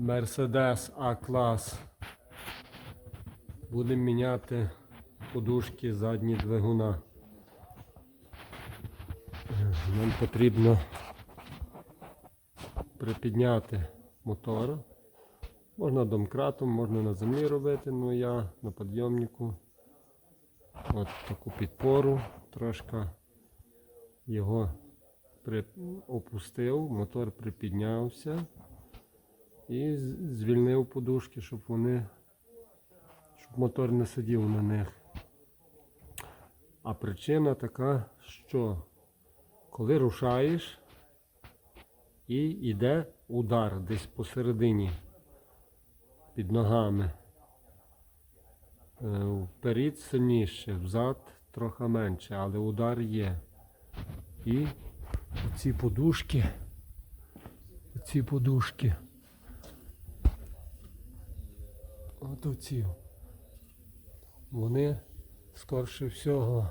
Mercedes А-клас. Будемо міняти подушки задні двигуна. Нам потрібно припідняти мотор. Можна домкратом, можна на землі робити, але я на підйомнику. От таку підпору трошки його опустив, мотор припіднявся і звільнив подушки, щоб вони, щоб мотор не сидів на них. А причина така, що коли рушаєш і йде удар десь посередині під ногами. Е, Вперед сильніше, взад трохи менше, але удар є. І ці подушки, ці подушки. От оці. Вони скорше всього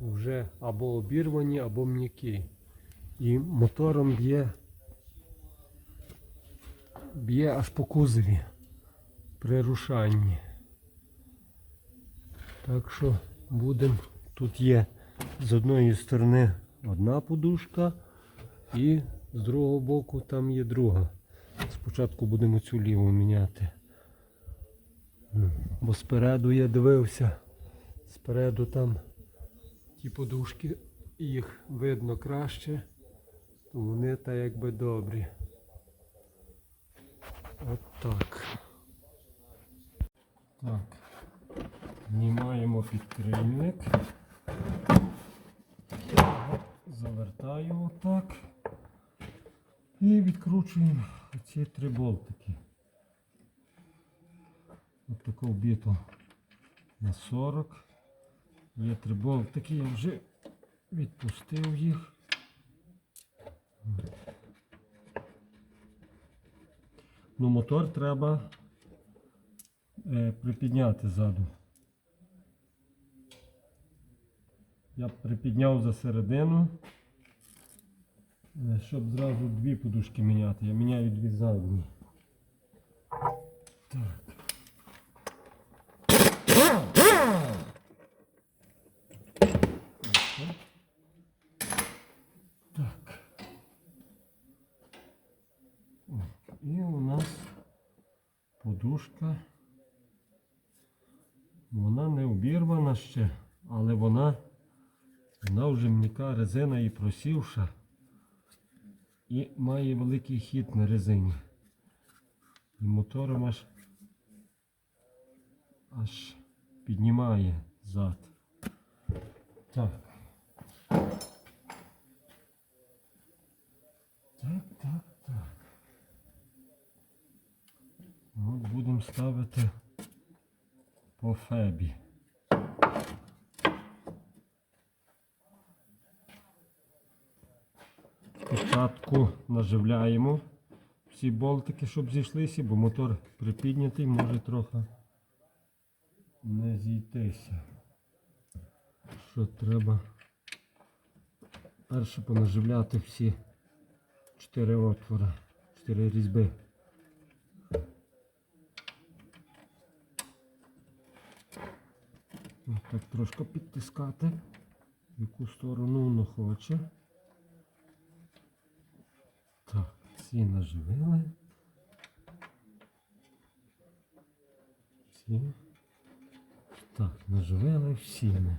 вже або обірвані, або м'які. І мотором б'є б'є аж по кузові при рушанні. Так що будемо. Тут є з одної сторони одна подушка і з другого боку там є друга. Спочатку будемо цю ліву міняти. Бо спереду я дивився. Спереду там ті подушки, їх видно краще, то вони та якби добрі. От так. Так. Знімаємо підкрильник. Завертаємо так. І відкручуємо ці три болтики. Ось таку вбиту на 40. Є три болтики, я вже відпустив їх. Ну, мотор треба е, припідняти ззаду. Я припідняв за середину, е, щоб зразу дві подушки міняти. Я міняю дві задні. Так. Подушка. Вона не обірвана ще, але вона, вона вже м'яка резина і просівша. І має великий хід на резині. І мотором аж, аж піднімає зад. Так, так, так. От будемо ставити по фебі. Спочатку наживляємо всі болтики, щоб зійшлися, бо мотор припіднятий, може трохи не зійтися. Що треба перше понаживляти всі чотири отвори, чотири різьби. Так трошки підтискати, в яку сторону воно хоче. Так, всі наживили. Всі. Так, наживили всі ми.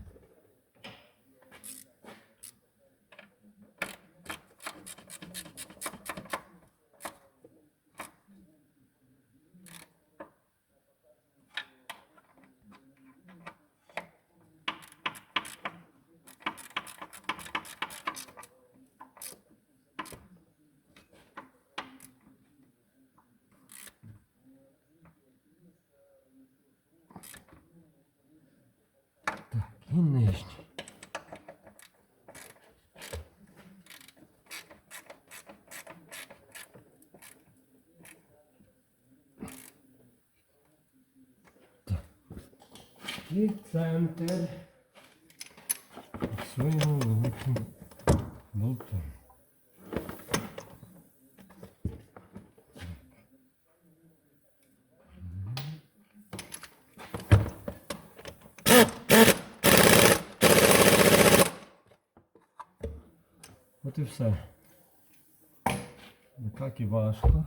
Так, і нижній. І центр. Фіксуємо великим болтом. Так. От і все. Не так і важко.